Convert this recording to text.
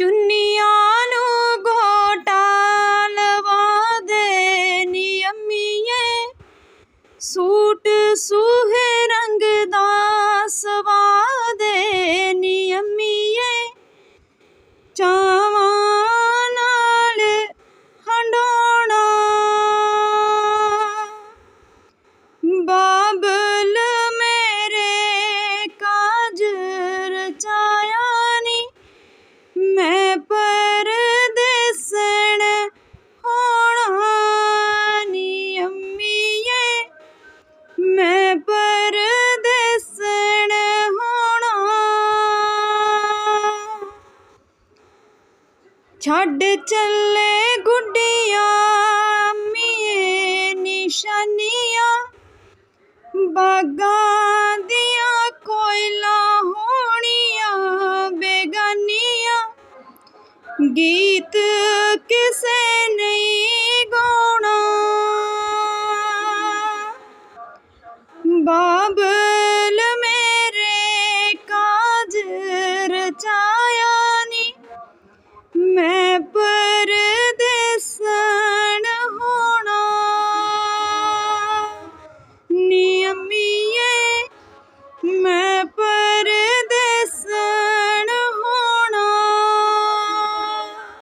ਚੁੰਨੀਆਂ ਨੂੰ ਗੋਟਾ ਲਵਾ ਦੇ ਨੀ ਸੂਟ ਸੂਹੇ ਰੰਗ ਦਾ ਸਵਾ ਛੱਡ ਚੱਲੇ ਗੁੱਡੀਆਂ ਮੀਏ ਨਿਸ਼ਾਨੀਆਂ ਬਾਗਾਂ ਦੀਆਂ ਕੋਇਲਾ ਹੋਣੀਆਂ ਬੇਗਾਨੀਆਂ ਗੀਤ ਕਿਸੇ ਨਹੀਂ ਗਾਉਣਾ ਬਾਬਲ